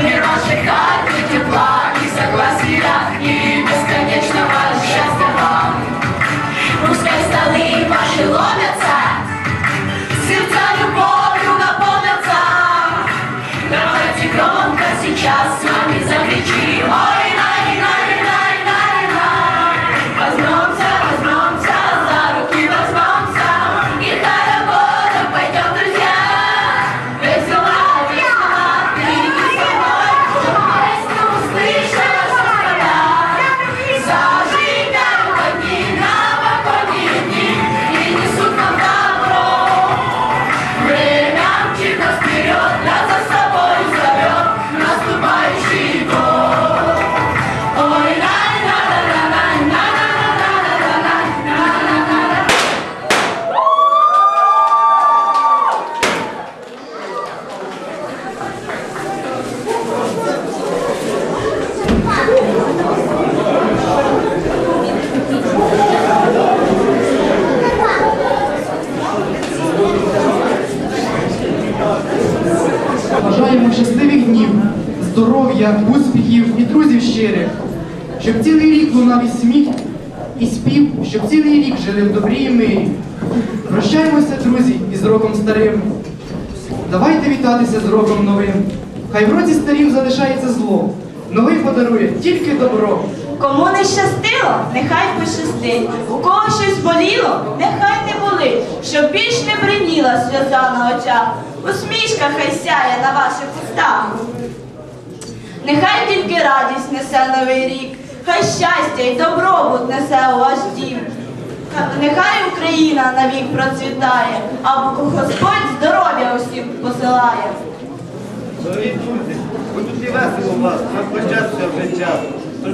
множится Мир вашей хаты тепла и согласия И бесконечного счастья вам Пускай столы ваши ломятся Сердца любовью наполнятся Давайте громко сейчас с вами закричим. Ой, най, най, щоб цілий рік лунав і сміх, і спів, щоб цілий рік жили в добрі і мирі. Прощаємося, друзі, із роком старим. Давайте вітатися з роком новим. Хай в році старім залишається зло, новий подарує тільки добро. Кому не щастило, нехай пощастить. У кого щось боліло, нехай не болить, щоб більш не бриніла сльоза на очах. Усмішка хай сяє на ваших устах. Нехай тільки радість несе новий рік, хай щастя й добробут несе у ваш дім. Нехай Україна навік процвітає, а Господь здоров'я усім посилає. Дорогі друзі, ви тут і весело у вас, вже час. Тож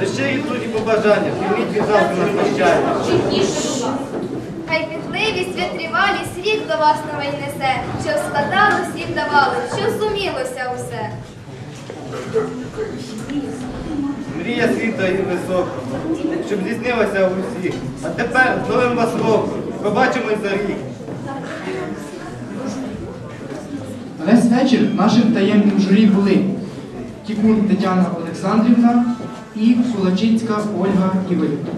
та ще й другі побажання, прийміть від завтра на прощання. Хай пітливість, витривалість рік до вас новий несе, що складалось і вдавалось, що зумілося усе. Мрія світа і висока, щоб здійснилася у всіх. А тепер з новим вас роком. Побачимось за рік. Весь вечір нашим таємним журі були Тікун Тетяна Олександрівна і Кулачицька Ольга і.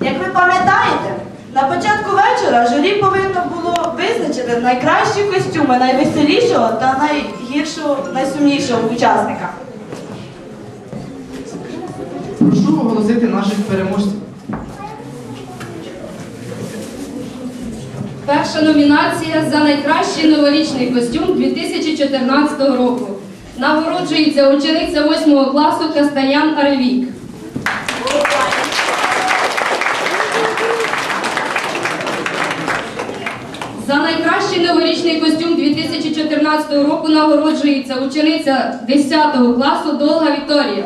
Як ви пам'ятаєте, на початку вечора журі повинно було визначити найкращі костюми найвеселішого та найгіршого, найсумнішого учасника. Прошу оголосити наших переможців. Перша номінація за найкращий новорічний костюм 2014 року. Нагороджується учениця 8 класу Кастанян Аревік. Найкращий новорічний костюм 2014 року нагороджується учениця 10 класу Долга Вікторія.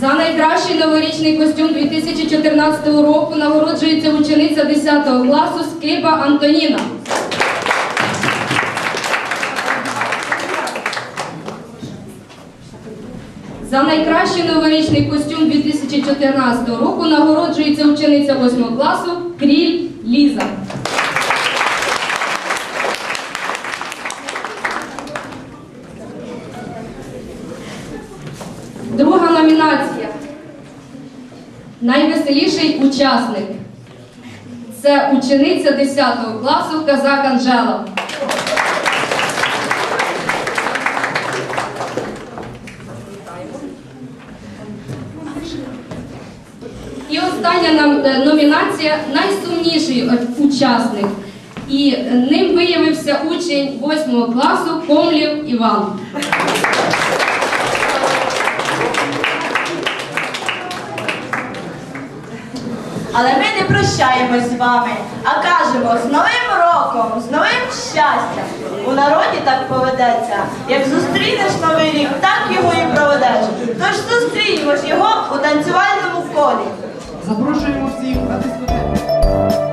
За найкращий новорічний костюм 2014 року нагороджується учениця 10 класу Скиба Антоніна. За найкращий новорічний костюм 2014 року нагороджується учениця 8 класу Кріль Ліза. Друга номінація. Найвеселіший учасник. Це учениця 10 класу Казак Анжела. І остання нам е, номінація найсумніший е, учасник. І ним виявився учень 8 класу Комлів Іван. Але ми не прощаємось з вами, а кажемо з Новим роком, з новим щастям. У народі так поведеться. Як зустрінеш новий рік, так його і проведеш. Тож Запрошуємо всіх на дискотеку.